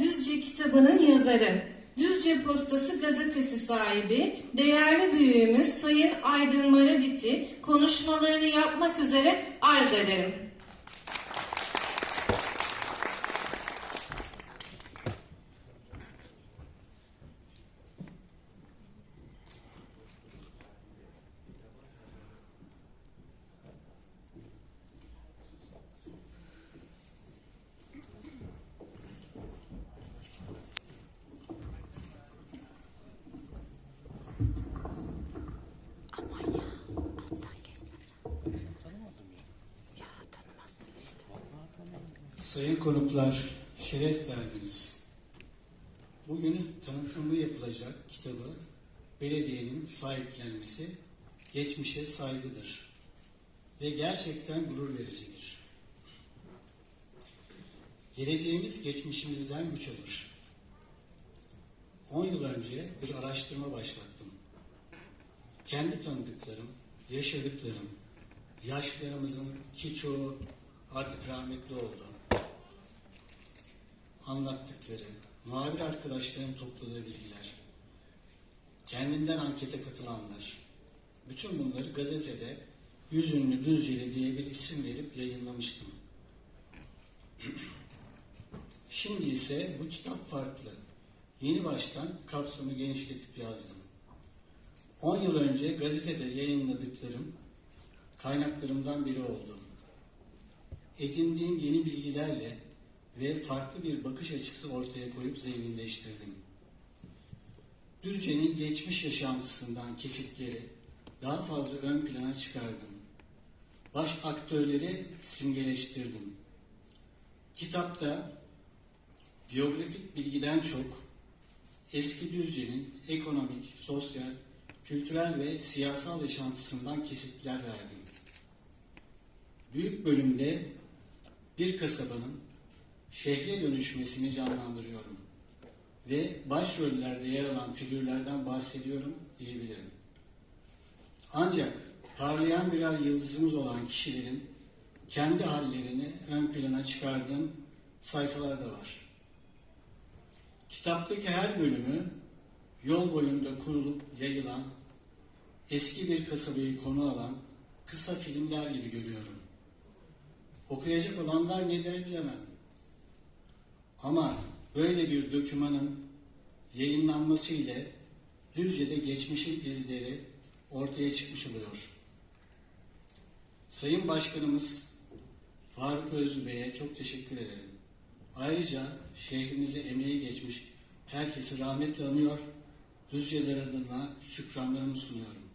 Düzce kitabının yazarı, Düzce Postası gazetesi sahibi, değerli büyüğümüz Sayın Aydın Maradit'i konuşmalarını yapmak üzere arz ederim. Sayın konuklar, şeref verdiniz. Bugün tanıtımı yapılacak kitabı belediyenin sahiplenmesi geçmişe saygıdır ve gerçekten gurur vericidir. Geleceğimiz geçmişimizden güç alır. 10 yıl önce bir araştırma başlattım. Kendi tanıdıklarım, yaşadıklarım, yaşlarımızın ki çoğu artık rahmetli oldu anlattıkları, muhabir arkadaşların topladığı bilgiler, kendinden ankete katılanlar, bütün bunları gazetede Yüz Ünlü Düzceli diye bir isim verip yayınlamıştım. Şimdi ise bu kitap farklı. Yeni baştan kapsamı genişletip yazdım. 10 yıl önce gazetede yayınladıklarım kaynaklarımdan biri oldu. Edindiğim yeni bilgilerle ve farklı bir bakış açısı ortaya koyup zenginleştirdim. Düzce'nin geçmiş yaşantısından kesitleri daha fazla ön plana çıkardım. Baş aktörleri simgeleştirdim. Kitapta biyografik bilgiden çok eski Düzce'nin ekonomik, sosyal, kültürel ve siyasal yaşantısından kesitler verdim. Büyük bölümde bir kasabanın şehre dönüşmesini canlandırıyorum. Ve başrollerde yer alan figürlerden bahsediyorum diyebilirim. Ancak parlayan birer yıldızımız olan kişilerin kendi hallerini ön plana çıkardığım sayfalar da var. Kitaptaki her bölümü yol boyunda kurulup yayılan, eski bir kasabayı konu alan kısa filmler gibi görüyorum. Okuyacak olanlar ne der bilemem. Ama böyle bir dokümanın yayınlanması ile Düzce'de geçmişin izleri ortaya çıkmış oluyor. Sayın Başkanımız Faruk Özlü çok teşekkür ederim. Ayrıca şehrimize emeği geçmiş herkesi rahmetle anıyor, Düzceler adına şükranlarımı sunuyorum.